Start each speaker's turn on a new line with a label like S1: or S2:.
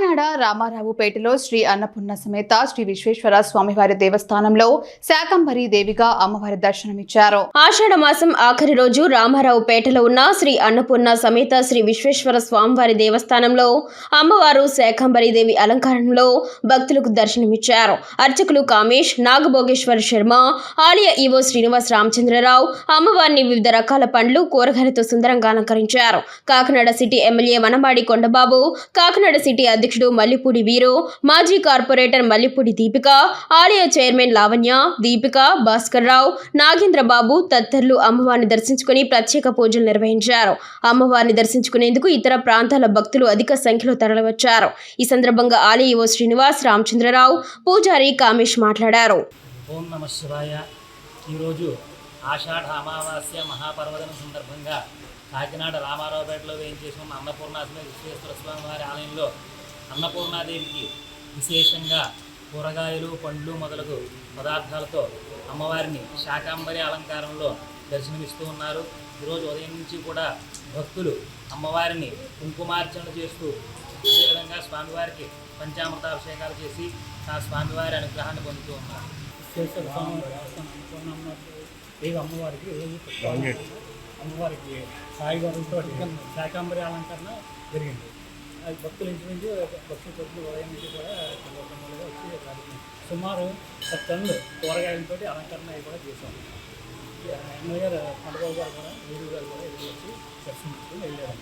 S1: కాకినాడ రామారావుపేటలో శ్రీ అన్నపూర్ణ సమేత శ్రీ విశ్వేశ్వర స్వామివారి దేవస్థానంలో శాకంబరి దేవిగా అమ్మవారి దర్శనమిచ్చారు.
S2: ఆషాఢ మాసం ఆఖరి రోజు రామారావు పేటలో ఉన్న శ్రీ అన్నపూర్ణ సమేత శ్రీ విశ్వేశ్వర స్వామివారి దేవస్థానంలో అమ్మవారు శాకంబరీదేవి అలంకారంలో భక్తులకు దర్శనమిచ్చారు. అర్చకులు కామేష్ నాగభోగేశ్వర శర్మ ఆలయ ఈవో శ్రీనివాస్ రామచంద్రరావు అమ్మవారిని వివిధ రకాల పండ్లు కూరగాయలతో సుందరంగా అలంకరించారు. Kakinada city MLA Vanamadi Kondababu Kakinada city అధ్యక్షుడు మల్లిపూడి వీరు మాజీ కార్పొరేటర్ మల్లిపూడి దీపిక ఆలయ చైర్మన్ లావణ్య దీపిక భాస్కర్ రావు నాగేంద్ర తదితరులు అమ్మవారిని దర్శించుకుని ప్రత్యేక పూజలు నిర్వహించారు. అమ్మవారిని దర్శించుకునేందుకు ఇతర ప్రాంతాల భక్తులు అధిక సంఖ్యలో తరలివచ్చారు. ఈ సందర్భంగా ఆలయ శ్రీనివాస్ రామచంద్రరావు పూజారి కామేష్ మాట్లాడారు.
S3: ఓం నమ శివాయ. ఈరోజు ఆషాఢ అమావాస్య మహాపర్వదనం సందర్భంగా కాకినాడ రామారావుపేటలో వేయించేసిన అన్నపూర్ణాశ్రమ విశ్వేశ్వర స్వామి వారి ఆలయంలో అన్నపూర్ణాదేవికి విశేషంగా కూరగాయలు పండ్లు మొదలగు పదార్థాలతో అమ్మవారిని శాకాంబరి అలంకారంలో దర్శనమిస్తూ ఉన్నారు. ఈరోజు ఉదయం నుంచి కూడా భక్తులు అమ్మవారిని కుంకుమార్చన చేస్తూ అదేవిధంగా స్వామివారికి పంచామృతాభిషేకాలు చేసి ఆ స్వామివారి అనుగ్రహాన్ని పొందుతూ ఉన్నారు.
S4: అమ్మవారికి రోజు అమ్మవారికి సాయిగారులతో శాకాంబరి అలంకరణ జరిగింది. భక్తుల నుంచి నుంచి భక్తుల భక్తులు ఉదయం నుంచి కూడా చంద్రబాబుగా వచ్చి సుమారు పది టన్నులు కూరగాయలతో అలంకరణ అవి కూడా చేశాం. ఎమ్మెల్యే గారు పండుగ గారు కూడా వీరు గారు కూడా వచ్చి దర్శనం వెళ్ళారు.